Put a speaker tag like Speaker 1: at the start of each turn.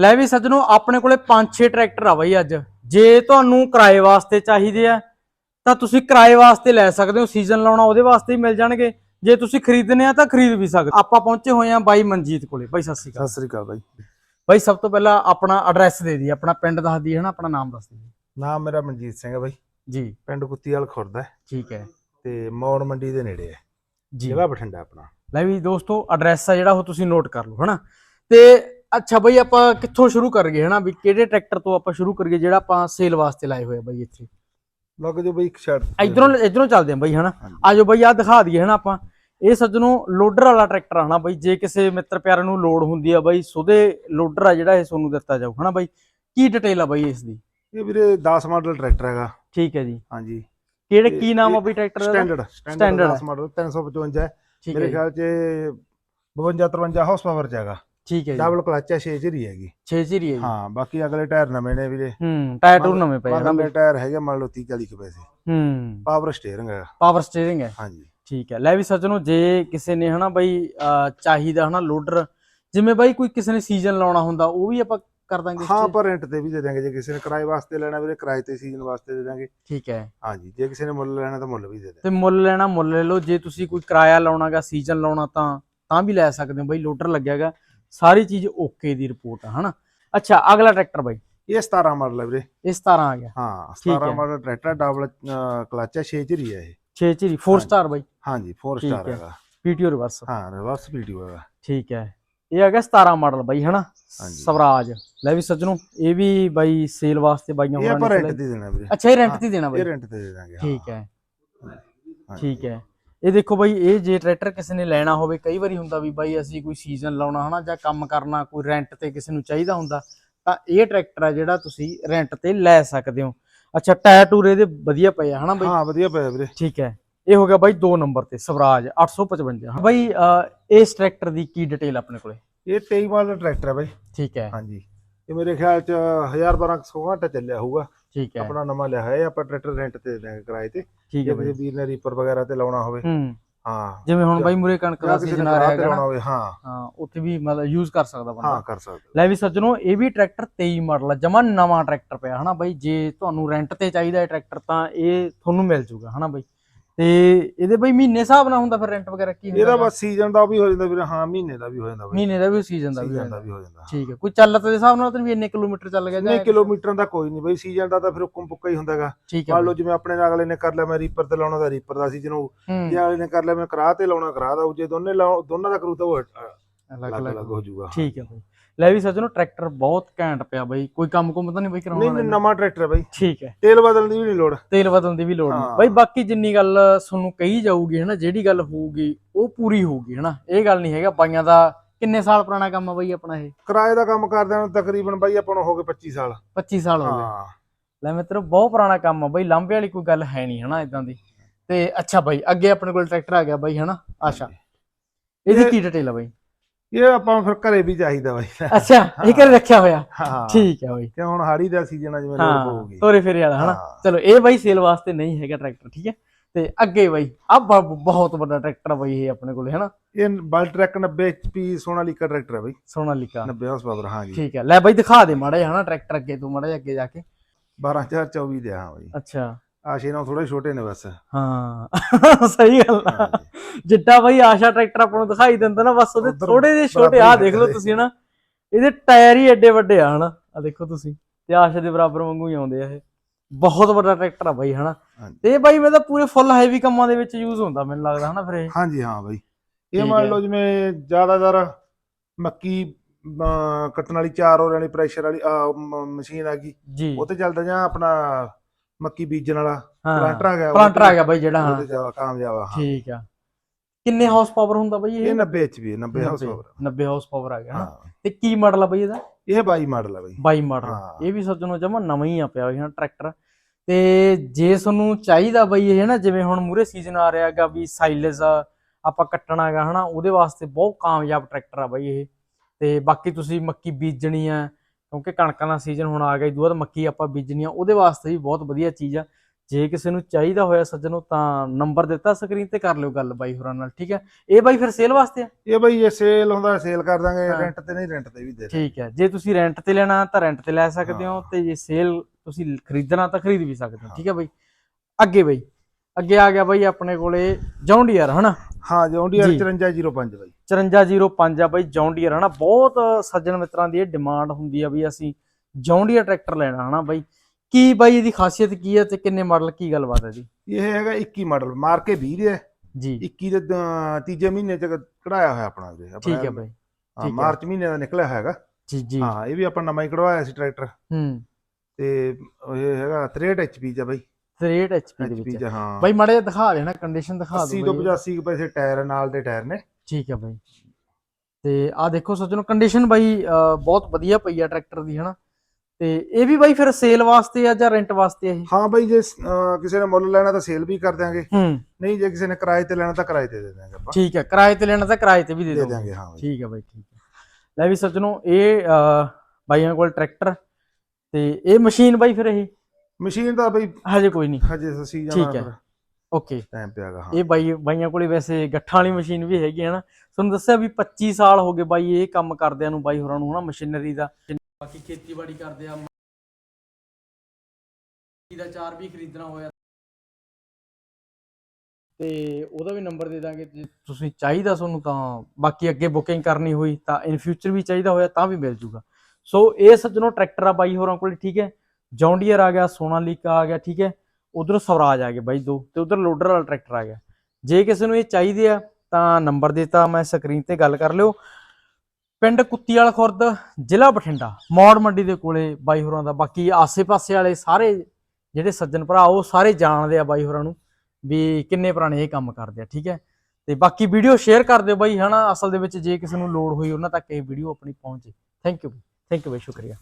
Speaker 1: ਲੈ ਵੀ ਸੱਜਣੋ ਆਪਣੇ ਕੋਲੇ 5-6 ਟਰੈਕਟਰ ਆ ਬਾਈ ਅੱਜ। ਜੇ ਤੁਹਾਨੂੰ ਕਿਰਾਏ ਵਾਸਤੇ ਚਾਹੀਦੇ ਆ ਤਾਂ ਤੁਸੀਂ ਕਿਰਾਏ ਵਾਸਤੇ ਲੈ ਸਕਦੇ ਹੋ। ਸੀਜ਼ਨ ਲਾਉਣਾ ਉਹਦੇ ਵਾਸਤੇ ਹੀ ਮਿਲ ਜਾਣਗੇ। ਜੇ ਤੁਸੀਂ ਖਰੀਦਣੇ ਆ ਤਾਂ ਖਰੀਦ ਵੀ ਸਕਦੇ। ਆਪਾਂ ਪਹੁੰਚੇ ਹੋਏ ਆ ਬਾਈ ਮਨਜੀਤ ਕੋਲੇ। ਬਾਈ ਸਤਿ ਸ਼੍ਰੀ ਅਕਾਲ।
Speaker 2: ਸਤਿ ਸ੍ਰੀ ਅਕਾਲ ਬਾਈ।
Speaker 1: ਬਾਈ ਸਭ ਤੋਂ ਪਹਿਲਾਂ ਆਪਣਾ ਐਡਰੈਸ ਦੇ ਦੀ। ਆਪਣਾ ਪਿੰਡ ਦੱਸ ਦੀ ਹੈ ਨਾ ਆਪਣਾ ਨਾਮ ਦੱਸ ਦੀ।
Speaker 2: ਨਾਮ ਮੇਰਾ ਮਨਜੀਤ ਸਿੰਘ ਹੈ ਬਾਈ।
Speaker 1: ਜੀ।
Speaker 2: ਪਿੰਡ ਕੁੱਤੀਵਾਲ ਖੁਰਦ ਹੈ
Speaker 1: ਠੀਕ ਹੈ।
Speaker 2: ਤੇ ਮੌੜ ਮੰਡੀ ਦੇ ਨੇੜੇ ਹੈ
Speaker 1: ਜੀ।
Speaker 2: ਜ਼ਿਲ੍ਹਾ ਬਠਿੰਡਾ ਆਪਣਾ।
Speaker 1: ਲੈ ਵੀ ਦੋਸਤੋ ਐਡਰੈਸ ਆ ਜਿਹੜਾ ਉਹ ਤੁਸੀਂ ਨੋਟ ਕਰ ਲਓ ਹਨਾ? ਤੇ ਅੱਛਾ ਬਈ ਆਪਾਂ ਕਿੱਥੋਂ ਸ਼ੁਰੂ ਕਰੀਏ ਹਨਾ? ਵੀ ਕਿਹੜੇ ਟਰੈਕਟਰ ਤੋਂ ਆਪਾਂ ਸ਼ੁਰੂ ਕਰੀਏ ਜਿਹੜਾ ਆਪਾਂ ਸੇਲ ਵਾਸਤੇ ਲਾਏ ਹੋਏ ਆ ਬਈ ਇੱਥੇ?
Speaker 2: ਲੱਗ ਜੋ ਬਾਈ ਇੱਕ ਸ਼ਰਟ
Speaker 1: ਇਧਰੋਂ ਇਧਰੋਂ ਚੱਲਦੇ ਆਂ ਬਈ ਹਨਾ। ਆਜੋ ਬਈ ਆ ਦਿਖਾ ਦਈਏ ਹਨਾ ਆਪਾਂ। ਇਹ ਸੱਜਣੋ ਲੋਡਰ ਵਾਲਾ ਟਰੈਕਟਰ ਆ ਹਨਾ ਬਈ? ਜੇ ਕਿਸੇ ਮਿੱਤਰ ਪਿਆਰੇ ਨੂੰ ਲੋਡ ਹੁੰਦੀ ਆ ਬਈ ਸੁਦੇ ਲੋਡਰ ਆ ਜਿਹੜਾ ਇਹ ਤੁਹਾਨੂੰ ਦਿੱਤਾ ਜਾਊ ਹਨਾ ਬਈ? ਕੀ ਡਿਟੇਲ ਆ ਬਈ ਇਸ ਦੀ?
Speaker 2: ਇਹ ਵੀਰੇ 10 ਮਾਡਲ ਟਰੈਕਟਰ ਹੈਗਾ।
Speaker 1: ਠੀਕ ਹੈ ਜੀ।
Speaker 2: ਹਾਂਜੀ।
Speaker 1: ਕਿਹੜੇ ਕੀ ਨਾਮ ਆ ਬਈ ਟਰੈਕਟਰ ਦਾ?
Speaker 2: ਸਟੈਂਡਰਡ ਸਟੈਂਡਰਡ
Speaker 1: ਹੈ।
Speaker 2: 10 ਮਾਡਲ 355 ਹੈ ਮੇਰੇ ਖਿਆਲ ਚ 52 53 ਹਾਰਸ ਪਾਵਰ ਚ ਹੈਗਾ।
Speaker 1: ਠੀਕ ਹੈ ਜੀ।
Speaker 2: ਡਬਲ ਕਲਚ ਹੈ 6 ਚਰੀ ਹੈਗੀ।
Speaker 1: 6 ਚੀਰੀ ਹੈ
Speaker 2: ਹਾਂ ਬਾਕੀ ਅਗਲੇ ਟਾਇਰ ਨਵੇਂ ਨੇ ਵੀਰੇ।
Speaker 1: ਹੂੰ ਟਾਇਰ ਟੂਰ ਨਵੇਂ ਪਏ ਆ ਨਾ
Speaker 2: ਅਗਲੇ
Speaker 1: ਬਈ।
Speaker 2: ਟਾਇਰ ਹੈਗੇ ਮੰਨ ਲਓ 30 40 ਕੁ ਪੈਸੇ।
Speaker 1: ਹੂੰ।
Speaker 2: ਪਾਵਰ ਸਟੀਅਰਿੰਗ ਹੈਗਾ
Speaker 1: ਪਾਵਰ ਸਟੀਅਰਿੰਗ ਹੈ।
Speaker 2: ਹਾਂਜੀ।
Speaker 1: ਠੀਕ ਹੈ। ਲੈ ਵੀ ਸੱਜਣੋ ਜੇ ਕਿਸੇ ਨੇ ਹਨਾ ਬਈ ਚਾਹੀਦਾ ਹਨਾ ਲੋਡਰ ਜਿਵੇਂ ਬਾਈ ਕੋਈ ਕਿਸੇ ਨੇ ਸੀਜ਼ਨ ਲਾਉਣਾ ਹੁੰਦਾ ਉਹ ਵੀ ਆਪਾਂ ਕਰ ਦਾਂਗੇ
Speaker 2: ਹਾਂ? ਪਰ ਰੈਂਟ ਤੇ ਵੀ ਦੇ ਦਾਂਗੇ ਜੇ ਕਿਸੇ ਨੇ ਕਿਰਾਏ ਵਾਸਤੇ ਲੈਣਾ ਵੀਰੇ ਕਿਰਾਏ ਤੇ ਸੀਜ਼ਨ ਵਾਸਤੇ ਦੇ ਦਾਂਗੇ
Speaker 1: ਠੀਕ ਹੈ।
Speaker 2: ਹਾਂਜੀ ਜੇ ਕਿਸੇ ਨੇ ਮੁੱਲ ਲੈਣਾ ਤਾਂ ਮੁੱਲ ਵੀ ਦੇ ਦਾਂਗੇ
Speaker 1: ਤੇ ਮੁੱਲ ਲੈਣਾ ਮੁੱਲ ਲੈ ਲਓ। ਜੇ ਤੁਸੀਂ ਕੋਈ ਕਿਰਾਇਆ ਲਾਉਣਾਗਾ ਸੀਜ਼ਨ ਲਾਉਣਾ ਤਾਂ ਤਾਂ ਵੀ ਲੈ ਸਕਦੇ ਹੋ। ਬਾਈ ਲੋਡਰ ਲੱਗਿਆਗਾ। ਸਾਰੀ ਚੀਜ਼ ਓਕੇ ਦੀ ਰਿਪੋਰਟ ਆ ਹਨਾ? ਅੱਛਾ ਅਗਲਾ ਟਰੈਕਟਰ ਬਾਈ।
Speaker 2: ਇਹ 17 ਮਾਡਲ ਹੈ ਵੀਰੇ।
Speaker 1: ਇਹ 17 ਆ ਗਿਆ।
Speaker 2: ਹਾਂ
Speaker 1: ਠੀਕ
Speaker 2: 17
Speaker 1: ਹੈ।
Speaker 2: ਮਾਡਲ ਟਰੈਕਟਰ ਡਬਲ ਕਲਚ ਹੈ 6 ਚਰੀ ਹੈ ਇਹ।
Speaker 1: 6 ਚੀਰੀ 4
Speaker 2: ਹਾਂਜੀ।
Speaker 1: ਸਟਾਰ ਬਾਈ।
Speaker 2: ਹਾਂਜੀ 4
Speaker 1: ਠੀਕ
Speaker 2: ਸਟਾਰ। ਹੈਗਾ।
Speaker 1: ਪੀਟੀਓ ਰਿਵਰਸ
Speaker 2: ਹਾਂ ਰਿਵਰਸ ਵੀਡੀਓ ਹੈਗਾ।
Speaker 1: ਠੀਕ ਹੈ। ਇਹ ਆ ਗਿਆ 17 ਮਾਡਲ ਬਾਈ ਹਨਾ। ਸਵਰਾਜ। ਲੈ ਵੀ ਸੱਜਣੋ ਇਹ ਵੀ ਬਾਈ ਸੇਲ ਵਾਸਤੇ ਬਾਈਆਂ
Speaker 2: ਇਹ
Speaker 1: ਹੋਣਾਂ
Speaker 2: ਰੈਂਟ। ਤੇ ਦੇਣਾ ਵੀਰੇ।
Speaker 1: ਅੱਛਾ ਇਹ ਰੈਂਟ ਤੇ ਦੇਣਾ ਬਾਈ?
Speaker 2: ਇਹ ਰੈਂਟ ਤੇ ਦੇ ਦਾਂਗੇ।
Speaker 1: ਠੀਕ ਹੈ। ਠੀਕ ਹੈ। ਇਹ ਦੇਖੋ ਬਾਈ ਇਹ ਜੇ ਟਰੈਕਟਰ ਕਿਸੇ ਨੇ ਲੈਣਾ ਹੋਵੇ ਕਈ ਵਾਰੀ ਹੁੰਦਾ ਵੀ ਬਾਈ ਅਸੀਂ ਕੋਈ ਸੀਜ਼ਨ ਲਾਉਣਾ ਹਨਾ ਜਾਂ ਕੰਮ ਕਰਨਾ ਕੋਈ ਰੈਂਟ ਤੇ ਕਿਸੇ ਨੂੰ ਚਾਹੀਦਾ ਹੁੰਦਾ ਤਾਂ ਇਹ ਟਰੈਕਟਰ ਆ ਜਿਹੜਾ ਤੁਸੀਂ ਰੈਂਟ ਤੇ ਲੈ ਸਕਦੇ ਹੋ। ਅੱਛਾ ਟਾਇਰ ਟੂਰ ਇਹਦੇ ਵਧੀਆ ਪਏ ਆ ਹਨਾ ਬਾਈ?
Speaker 2: ਹਾਂ ਵਧੀਆ ਪਿਆ ਵੀਰੇ।
Speaker 1: ਠੀਕ ਹੈ। ਇਹ ਹੋ ਗਿਆ ਬਾਈ 2 ਨੰਬਰ ਤੇ ਸਵਰਾਜ 855 ਬਾਈ ਇਸ ਟਰੈਕਟਰ ਦੀ ਕੀ ਡਿਟੇਲ ਆਪਣੇ ਕੋਲੇ?
Speaker 2: ਇਹ 23 ਮਾਡਲ ਟਰੈਕਟਰ ਹੈ ਬਾਈ।
Speaker 1: ਠੀਕ ਹੈ।
Speaker 2: ਹਾਂਜੀ। ਇਹ ਮੇਰੇ ਖਿਆਲ ਚ 1012 ਘੰਟਾ ਚੱਲਿਆ ਹੋਊਗਾ।
Speaker 1: ਠੀਕ ਹੈ।
Speaker 2: ਆਪਣਾ ਨਵਾਂ ਲਿਆ ਹੈ ਆਪਾਂ ਟਰੈਕਟਰ ਰੈਂਟ ਤੇ ਦੇ ਦਾਂਗੇ ਕਿਰਾਏ ਤੇ।
Speaker 1: ਠੀਕ
Speaker 2: ਜੇ
Speaker 1: ਹੈ ਬਾਈ।
Speaker 2: ਵੀਰ ਨੇ ਰੀਪਰ ਵਗੈਰਾ ਤੇ ਲਾਉਣਾ ਹੋਵੇ।
Speaker 1: ਹੂੰ।
Speaker 2: ਹਾਂ।
Speaker 1: ਜਿਵੇਂ ਹੁਣ ਬਾਈ ਮੁਰੇ ਕਣਕ ਦਾ
Speaker 2: ਜਾਂ
Speaker 1: ਸੀਜ਼ਨ ਆ ਰਿਹਾ ਨਾ
Speaker 2: ਹੋਵੇ ਹਾਂ।
Speaker 1: ਹਾਂ ਉੱਥੇ ਵੀ ਮਤਲਬ ਯੂਜ਼ ਕਰ ਸਕਦਾ ਬੰਦਾ।
Speaker 2: ਹਾਂ ਕਰ ਸਕਦੇ।
Speaker 1: ਲੈ ਵੀ ਸੱਜਣੋ ਇਹ ਵੀ ਟਰੈਕਟਰ 23 ਮਾਡਲ ਆ ਜਮਾ ਨਵਾਂ ਟਰੈਕਟਰ ਪਿਆ ਹਨਾ ਬਾਈ? ਜੇ ਤੁਹਾਨੂੰ ਰੈਂਟ ਤੇ ਚਾਹੀਦਾ ਹੈ ਟਰੈਕਟਰ ਤਾਂ ਇਹ ਤੁਹਾਨੂੰ ਮਿਲ ਜੂਗਾ ਹਨਾ ਬਾਈ? ਤੇ ਇਹਦੇ ਬਾਈ ਮਹੀਨੇ ਹਿਸਾਬ ਨਾਲ ਹੁੰਦਾ ਫਿਰ ਰੈਂਟ ਵਗੈਰਾ ਕੀ ਹੁੰਦਾ
Speaker 2: ਇਹਦਾ? ਬਸ ਸੀਜ਼ਨ ਦਾ ਵੀ ਹੋ ਜਾਂਦਾ ਵੀਰੇ ਹਾਂ ਮਹੀਨੇ ਦਾ ਵੀ ਹੋ ਜਾਂਦਾ ਬਾਈ।
Speaker 1: ਮਹੀਨੇ ਦਾ ਵੀ ਸੀਜ਼ਨ ਦਾ ਵੀ
Speaker 2: ਸੀਜ਼ਨ
Speaker 1: ਹੁੰਦਾ
Speaker 2: ਦਾ ਵੀ ਹੋ ਜਾਂਦਾ
Speaker 1: ਠੀਕ ਹੈ ਕੋਈ ਚੱਲਤ ਦੇ ਹਿਸਾਬ ਨਾਲ ਤਾਂ ਵੀ ਇੰਨੇ ਕਿਲੋਮੀਟਰ ਚੱਲ ਗਿਆ
Speaker 2: ਨਹੀਂ ਕਿਲੋਮੀਟਰਾਂ ਦਾ ਕੋਈ ਨਹੀਂ ਬਈ ਸੀਜ਼ਨ ਦਾ ਤਾਂ ਫਿਰ ਹੁਕਮ ਪੁੱਕਾ ਹੀ ਹੁੰਦਾਗਾ।
Speaker 1: ਹੈ
Speaker 2: ਮੰਨ ਲਓ। ਜਿਵੇਂ ਆਪਣੇ ਨਾਲ ਅਗਲੇ ਨੇ ਕਰ ਲਿਆ ਮੈਂ ਰੀਪਰ ਤੇ ਲਾਉਣਾ ਦਾ ਰੀਪਰ ਦਾ ਸੀਜ਼ਨ ਹੋਊ
Speaker 1: ਹੂੰ।
Speaker 2: ਜੇ ਅਗਲੇ ਨੇ ਕਰ ਲਿਆ ਮੈਂ ਕਰਾ ਤੇ ਲਾਉਣਾ ਕਰਾ ਦਾ ਜੇ ਦੋਨੇ ਦੋਨਾਂ ਦਾ ਕਰੂ ਤਾਂ ਉਹ
Speaker 1: ਅਲੱਗ
Speaker 2: ਅਲੱਗ ਹੋ ਜਾਊਗਾ
Speaker 1: ਠੀਕ ਹੈ ਬਾਈ। ਲੈ ਵੀ ਸੱਜਣੋ ਟਰੈਕਟਰ ਬਹੁਤ ਘੈਂਟ ਪਿਆ ਬਾਈ। ਕੋਈ ਕੰਮ ਕੁਮ ਤਾਂ ਨਹੀਂ ਬਾਈ ਕਰਾਉਣਾ
Speaker 2: ਨਹੀਂ ਨਹੀਂ ਨਵਾਂ ਟਰੈਕਟਰ ਹੈ ਬਾਈ।
Speaker 1: ਠੀਕ ਹੈ।
Speaker 2: ਤੇਲ ਬਦਲਣ ਦੀ ਵੀ ਨਹੀਂ ਲੋੜ।
Speaker 1: ਤੇਲ ਬਦਲਣ ਦੀ ਵੀ ਲੋੜ ਨਹੀਂ। ਬਾਈ ਬਾਕੀ ਜਿੰਨੀ ਗੱਲ ਤੁਹਾਨੂੰ ਕਹੀ ਜਾਊਗੀ ਹਨਾ ਜਿਹੜੀ ਗੱਲ ਹੋਊਗੀ ਉਹ ਪੂਰੀ ਹੋਊਗੀ ਹਨਾ। ਇਹ ਗੱਲ ਨਹੀਂ ਹੈਗਾ ਬਾਈਆਂ ਦਾ ਕਿੰਨੇ ਸਾਲ ਪੁਰਾਣਾ ਕੰਮ ਆ ਬਾਈ ਆਪਣਾ ਇਹ?
Speaker 2: ਕਿਰਾਏ ਦਾ ਕੰਮ ਕਰਦਿਆਂ ਨੂੰ ਤਕਰੀਬਨ ਬਾਈ ਆਪਾਂ ਨੂੰ ਹੋ ਗਏ 25 ਸਾਲ।
Speaker 1: 25 ਸਾਲ ਹੋ ਗਏ।
Speaker 2: ਹਾਂ।
Speaker 1: ਲੈ ਮਿੱਤਰੋ ਬਹੁਤ ਪੁਰਾਣਾ ਕੰਮ ਆ ਬਾਈ ਲਾਂਬੇ ਵਾਲੀ ਕੋਈ ਗੱਲ ਹੈ ਨਹੀਂ ਹਨਾ ਇਦਾਂ ਦੀ। ਤੇ ਅੱਛਾ ਬਾਈ ਅੱਗੇ ਆਪਣੇ ਕੋਲ ਟਰੈਕਟਰ ਆ ਗਿਆ ਬਾਈ ਹਨਾ ਆਸ਼ਾ। ਇਹਦੀ
Speaker 2: ਇਹ-
Speaker 1: ਕੀ ਡਿਟੇਲ ਆ ਬਾਈ?
Speaker 2: ਇਹ ਆਪਾਂ ਫਿਰ ਘਰੇ ਵੀ ਚਾਹੀਦਾ ਬਾਈ।
Speaker 1: ਅੱਛਾ ਇਹ ਘਰੇ ਰੱਖਿਆ ਹੋਇਆ? ਠੀਕ ਹੈ ਬਾਈ।
Speaker 2: ਕਿ ਹੁਣ ਹਾੜੀ ਦਾ ਸੀਜ਼ਨ ਆ ਜਿਵੇਂ ਲੋੜ ਪਊਗੀ
Speaker 1: ਤੋਰੇ ਫੇਰੇ ਵਾਲਾ ਹਨਾ। ਚਲੋ ਇਹ ਬਾਈ ਸੇਲ ਵਾਸਤੇ ਨਹੀਂ ਹੈਗਾ ਟਰੈਕਟਰ ਠੀਕ ਹੈ ਤੇ ਅੱਗੇ ਬਾਈ ਆ ਬਹੁਤ ਵੱਡਾ ਟਰੈਕਟਰ ਬਾਈ ਇਹ ਆਪਣੇ ਕੋਲੇ ਹਨਾ?
Speaker 2: ਇਹ ਬਲ ਟਰੈਕ 90 HP ਸੋਨਾਲੀਕਾ ਟਰੈਕਟਰ ਹੈ ਬਾਈ।
Speaker 1: ਸੋਨਾਲੀਕਾ।
Speaker 2: 90 ਹਾਰਸ ਪਾਵਰ ਹਾਂ ਜੀ।
Speaker 1: ਠੀਕ ਹੈ ਲੈ ਬਾਈ ਦਿਖਾ ਦੇ ਮਾੜਾ ਜਿਹਾ ਹਨਾ ਟਰੈਕਟਰ ਅੱਗੇ ਤੂੰ ਮਾੜਾ ਜਿਹਾ ਅੱਗੇ ਜਾ ਕੇ।
Speaker 2: 12024 ਦੇ ਹਾਂ ਬਾਈ।
Speaker 1: ਅੱਛਾ।
Speaker 2: ਆਸ਼ੇ ਨਾਲ ਥੋੜੇ ਛੋਟੇ ਨੇ ਬਸ
Speaker 1: ਹਾਂ ਸਹੀ ਗੱਲ ਆ। ਜਿੱਡਾ ਬਾਈ ਆਸ਼ਾ ਟਰੈਕਟਰ ਆਪਾਂ ਨੂੰ ਦਿਖਾਈ ਦਿੰਦਾ ਨਾ ਬਸ ਉਹਦੇ ਥੋੜੇ ਜਿਹੇ ਛੋਟੇ ਆ ਦੇਖ ਲਓ। ਤੁਸੀਂ ਹਨਾ ਇਹਦੇ ਟਾਇਰ ਹੀ ਐਡੇ ਵੱਡੇ ਆ ਹਨਾ ਆ ਦੇਖੋ ਤੁਸੀਂ ਤੇ ਆਸ਼ਾ ਦੇ ਬਰਾਬਰ ਵਾਂਗੂ ਹੀ ਆਉਂਦੇ ਆ ਇਹ ਬਹੁਤ ਵੱਡਾ ਟਰੈਕਟਰ ਆ ਬਾਈ ਹਨਾ। ਤੇ ਇਹ ਬਾਈ ਮੈਂ ਤਾਂ ਪੂਰੇ ਫੁੱਲ ਹੈਵੀ ਕੰਮਾਂ ਦੇ ਵਿੱਚ ਯੂਜ਼ ਹੁੰਦਾ ਮੈਨੂੰ ਲੱਗਦਾ ਹਨਾ ਫਿਰ ਇਹ
Speaker 2: ਹਾਂਜੀ ਹਾਂ ਬਾਈ ਇਹ ਮੰਨ। ਲਓ ਜਿਵੇਂ ਜ਼ਿਆਦਾਤਰ ਮੱਕੀ ਕੱਟਣ ਵਾਲੀ ਚਾਰ ਹੋਰ ਵਾਲੀ ਪ੍ਰੈਸ਼ਰ ਵਾਲੀ ਮਸ਼ੀਨ ਆ ਗਈ ਉਹ ਤੇ ਚੱਲਦਾ ਜਾਂ ਆਪਣਾ ਮੱਕੀ ਬੀਜਣ ਵਾਲਾ
Speaker 1: ਹਾਂ।
Speaker 2: ਪਲਾਂਟਰ ਆ ਗਿਆ
Speaker 1: ਪਲਾਂਟਰ ਆ ਗਿਆ ਬਾਈ ਜਿਹੜਾ ਹਾਂ।
Speaker 2: ਉਹਦੇ ਜ਼ਿਆਦਾ ਕਾਮਯਾਬ ਆ ਹਾਂ।
Speaker 1: ਠੀਕ ਆ। ਕਿੰਨੇ ਹਾਰਸ ਪਾਵਰ ਹੁੰਦਾ ਬਾਈ
Speaker 2: ਇਹ?
Speaker 1: ਇਹ
Speaker 2: 90 HP ਹੈ 90 ਹਾਰਸ ਪਾਵਰ
Speaker 1: 90 ਹਾਰਸ ਪਾਵਰ ਆ ਗਿਆ
Speaker 2: ਹਾਂ।
Speaker 1: ਤੇ ਕੀ ਮਾਡਲ ਆ ਬਾਈ ਇਹਦਾ?
Speaker 2: ਇਹ 22 ਮਾਡਲ ਆ ਬਾਈ।
Speaker 1: 22 ਮਾਡਲ
Speaker 2: ਹਾਂ।
Speaker 1: ਇਹ ਵੀ ਸੱਜਣੋ ਜਮਾ ਨਵਾਂ ਹੀ ਆ ਪਿਆ ਹੋਇਆ ਟਰੈਕਟਰ ਤੇ ਜੇ ਤੁਹਾਨੂੰ ਚਾਹੀਦਾ ਬਈ ਇਹ ਨਾ ਜਿਵੇਂ ਹੁਣ ਮੂਰੇ ਸੀਜ਼ਨ ਆ ਰਿਹਾ ਹੈਗਾ ਵੀ ਸਾਈਲਸ ਆਪਾਂ ਕੱਟਣਾ ਹੈਗਾ ਹਨਾ ਉਹਦੇ ਵਾਸਤੇ ਬਹੁਤ ਕਾਮਯਾਬ ਟਰੈਕਟਰ ਆ ਬਈ ਇਹ। ਤੇ ਬਾਕੀ ਤੁਸੀਂ ਮੱਕੀ ਬੀਜਣੀ ਆ ਕਿਉਂਕਿ ਕਣਕਾਂ ਦਾ ਸੀਜ਼ਨ ਹੁਣ ਆ ਗਿਆ ਇਦੋਂ ਬਾਅਦ ਮੱਕੀ ਆਪਾਂ ਬੀਜਣੀ ਆ ਉਹਦੇ ਵਾਸਤੇ ਵੀ ਬਹੁਤ ਵਧੀਆ ਚੀਜ਼ ਆ ਜੇ ਕਿਸੇ ਨੂੰ ਚਾਹੀਦਾ ਹੋਇਆ ਸੱਜਣੋ ਤਾਂ ਨੰਬਰ ਦਿੱਤਾ ਸਕਰੀਨ ਤੇ ਕਰ ਲਿਓ ਗੱਲ ਬਾਈ ਹੋਰਾਂ ਨਾਲ ਠੀਕ ਹੈ ਇਹ ਬਾਈ ਫਿਰ ਸੇਲ ਵਾਸਤੇ ਆ
Speaker 2: ਇਹ ਬਈ ਜੇ ਸੇਲ ਹੁੰਦਾ ਸੇਲ ਕਰ ਦਾਂਗੇ। ਰੈਂਟ ਤੇ ਨਹੀਂ ਰੈਂਟ ਤੇ ਵੀ ਦੇ।
Speaker 1: ਠੀਕ ਹੈ ਜੇ ਤੁਸੀਂ ਰੈਂਟ ਤੇ ਲੈਣਾ ਤਾਂ ਰੈਂਟ ਤੇ ਲੈ ਸਕਦੇ ਹੋ। ਤੇ ਜੇ ਸੇਲ ਤੁਸੀਂ ਖਰੀਦਣਾ ਤਾਂ ਖਰੀਦ ਵੀ ਸਕਦੇ ਹੋ
Speaker 2: ਹਾਂ।
Speaker 1: ਠੀਕ ਹੈ ਬਾਈ ਅੱਗੇ ਬਾਈ ਅੱਗੇ ਆ ਗਿਆ ਬਾਈ ਆਪਣੇ ਕੋਲੇ ਜੌਂਡੀਅਰ ਹਨਾ
Speaker 2: ਹਾਂ ਜੌਂਡੀਆਰ
Speaker 1: ਜੀ।
Speaker 2: 5405 ਬਾਈ।
Speaker 1: 5405 ਆ ਬਾਈ ਜੌਂਡੀਅਰ ਹਨਾ? ਬਹੁਤ ਸੱਜਣ ਮਿੱਤਰਾਂ ਦੀ ਇਹ ਡਿਮਾਂਡ ਹੁੰਦੀ ਆ ਵੀ ਅਸੀਂ ਜੌਂਡੀਅਰ ਟਰੈਕਟਰ ਲੈਣਾ ਹਨਾ ਬਾਈ? ਕੀ ਬਾਈ ਇਹਦੀ ਖਾਸੀਅਤ ਕੀ ਹੈ ਤੇ ਕਿੰਨੇ ਮਾਡਲ ਕੀ ਗੱਲਬਾਤ ਹੈ ਜੀ
Speaker 2: ਇਹ ਹੈਗਾ 21 ਮਾਡਲ ਮਾਰ ਕੇ 20 ਦੇ।
Speaker 1: ਜੀ।
Speaker 2: 21 ਦੇ ਤੀਜੇ ਮਹੀਨੇ ਚ ਕਢਾਇਆ ਹੋਇਆ ਆਪਣਾ ਆਪਣਾ
Speaker 1: ਠੀਕ ਹੈ ਬਾਈ
Speaker 2: ਹਾਂ। ਮਾਰਚ ਮਹੀਨੇ ਦਾ ਨਿਕਲਿਆ ਹੈਗਾ।
Speaker 1: ਜੀ ਜੀ।
Speaker 2: ਹਾਂ ਇਹ ਵੀ ਆਪਾਂ ਨਵਾਂ ਹੀ ਕਢਵਾਇਆ ਸੀ ਟਰੈਕਟਰ।
Speaker 1: ਹੂੰ।
Speaker 2: ਤੇ ਇਹ ਹੈਗਾ 63 ਐਚਪੀ ਆ ਬਾਈ।
Speaker 1: 63 ਐਚਪੀ ਦੇ ਵਿੱਚ
Speaker 2: ਹਾਂ।
Speaker 1: ਬਾਈ ਮਾੜੇ ਜਿਹਾ ਦਿਖਾ ਦੇਣਾ ਕੰਡੀਸ਼ਨ ਦਿਖਾ
Speaker 2: 80
Speaker 1: ਦਿਓ
Speaker 2: ਤੋਂ
Speaker 1: ਬਾਈ।
Speaker 2: 85 ਕੁ ਪੈਸੇ ਟਾਇਰ ਨਾਲ ਦੇ ਟਾਇਰ ਨੇ।
Speaker 1: ਠੀਕ ਹੈ ਬਾਈ। ਤੇ ਆ ਦੇਖੋ ਸੱਜਣੋ ਕੰਡੀਸ਼ਨ ਬਾਈ ਬਹੁਤ ਵਧੀਆ ਪਈ ਆ ਟਰੈਕਟਰ ਦੀ ਹਨਾ। ਤੇ ਇਹ ਵੀ ਬਾਈ ਫਿਰ ਸੇਲ ਵਾਸਤੇ ਆ ਜਾਂ ਰੈਂਟ ਵਾਸਤੇ ਆ ਇਹ?
Speaker 2: ਹਾਂ ਬਾਈ ਜੇ ਕਿਸੇ ਨੇ ਮੁੱਲ ਲੈਣਾ ਤਾਂ ਸੇਲ ਵੀ ਕਰ ਦਿਆਂਗੇ। ਨਹੀਂ ਜੇ ਕਿਸੇ ਨੇ ਕਿਰਾਏ ਤੇ ਲੈਣਾ ਤਾਂ ਕਿਰਾਏ ਤੇ ਦੇ ਦਿਆਂਗੇ ਆਪਾਂ।
Speaker 1: ਠੀਕ ਹੈ ਕਿਰਾਏ ਤੇ ਲੈਣਾ ਤਾਂ ਕਿਰਾਏ ਤੇ ਵੀ ਦੇ
Speaker 2: ਦਿਆਂਗੇ ਹਾਂ ਬਾਈ।
Speaker 1: ਠੀਕ ਹੈ ਬਾਈ ਠੀਕ ਹੈ ਲੈ ਵੀ ਸੱਜਣੋ ਇਹ ਬਾਈਆਂ ਕੋਲ ਟਰੈਕਟਰ ਤੇ ਇਹ ਮਸ਼ੀਨ ਬਾਈ ਫਿਰ ਇਹ?
Speaker 2: ਮਸ਼ੀਨ ਦਾ ਬਾਈ
Speaker 1: ਹਜੇ ਕੋਈ ਨਹੀਂ।
Speaker 2: ਹਜੇ ਸੀਜ਼ਨ
Speaker 1: ਠੀਕ ਹੈ। ਓਕੇ।
Speaker 2: ਟਾਈਮ ਪਿਆਗਾ ਹਾਂ।
Speaker 1: ਇਹ ਬਾਈ ਬਾਈਆਂ ਕੋਲੇ ਵੈਸੇ ਗੱਠਾਂ ਵਾਲੀ ਮਸ਼ੀਨ ਵੀ ਹੈਗੀ ਹੈ ਨਾ। ਤੁਹਾਨੂੰ ਦੱਸਿਆ ਵੀ 25 ਸਾਲ ਹੋ ਗਏ ਬਾਈ ਇਹ ਕੰਮ ਕਰਦਿਆਂ ਨੂੰ ਬਾਈ ਹੋਰਾਂ ਨੂੰ ਹਨਾ ਮਸ਼ੀਨਰੀ ਦਾ। ਬਾਕੀ ਖੇਤੀਬਾੜੀ ਕਰਦੇ ਆ। ਦਾ ਚਾਰ ਵੀ ਖਰੀਦਣਾ ਹੋਇਆ। ਤੇ ਉਹਦਾ ਵੀ ਨੰਬਰ ਦੇ ਦਾਂਗੇ। ਜੇ ਤੁਸੀਂ ਚਾਹੀਦਾ ਤੁਹਾਨੂੰ ਤਾਂ ਬਾਕੀ ਅੱਗੇ ਬੁਕਿੰਗ ਕਰਨੀ ਹੋਈ ਤਾਂ ਇਨ ਫਿਊਚਰ ਵੀ ਚਾਹੀਦਾ ਹੋਇਆ ਤਾਂ ਵੀ ਮਿਲ ਜੂਗਾ। ਸੋ ਇਹ ਸੱਜਣੋ ਟਰੈਕਟਰ ਆ ਬਾਈ ਹੋਰਾਂ ਕੋਲੇ ਠੀਕ ਹੈ। ਜੌਂਡੀਅਰ ਆ ਗਿਆ, ਸੋਨਾਲੀਕਾ ਆ ਗਿਆ, ਠੀਕ ਹੈ, ਉਧਰ ਸਵਰਾਜ ਆ ਗਿਆ ਬਾਈ ਦੋ, ਤੇ ਉਧਰ ਲੋਡਰ ਵਾਲਾ ਟਰੈਕਟਰ ਆ ਗਿਆ। ਜੇ ਕਿਸੇ ਨੂੰ ਇਹ ਚਾਹੀਦੇ ਆ ਤਾਂ ਨੰਬਰ ਦਿੱਤਾ, ਮੈਂ ਸਕਰੀਨ ਤੇ ਗੱਲ ਕਰ ਲਿਓ। ਪਿੰਡ ਕੁੱਤੀਵਾਲ ਖੁਰਦ, ਜ਼ਿਲ੍ਹਾ ਬਠਿੰਡਾ, ਮੌੜ ਮੰਡੀ ਦੇ ਕੋਲੇ ਬਾਈ ਹੋਰਾਂ ਦਾ। ਬਾਕੀ ਆਸੇ-ਪਾਸੇ ਵਾਲੇ ਸਾਰੇ ਜਿਹੜੇ ਸੱਜਣ ਭਰਾ, ਉਹ ਸਾਰੇ ਜਾਣਦੇ ਆ ਬਾਈ ਹੋਰਾਂ ਨੂੰ ਵੀ ਕਿੰਨੇ ਪੁਰਾਣੇ ਇਹ ਕੰਮ ਕਰਦੇ ਆ, ਠੀਕ ਹੈ। ਤੇ ਬਾਕੀ ਵੀਡੀਓ ਸ਼ੇਅਰ ਕਰ ਦਿਓ ਬਾਈ, ਹਨਾ, ਅਸਲ ਦੇ ਵਿੱਚ ਜੇ ਕਿਸੇ ਨੂੰ ਲੋੜ ਹੋਈ ਉਹਨਾਂ ਤੱਕ ਇਹ ਵੀਡੀਓ ਆਪਣੀ ਪਹੁੰਚੇ। ਥੈਂਕ ਯੂ ਥੈਂਕ ਯੂ ਬਾਈ, ਸ਼ੁਕਰੀਆ।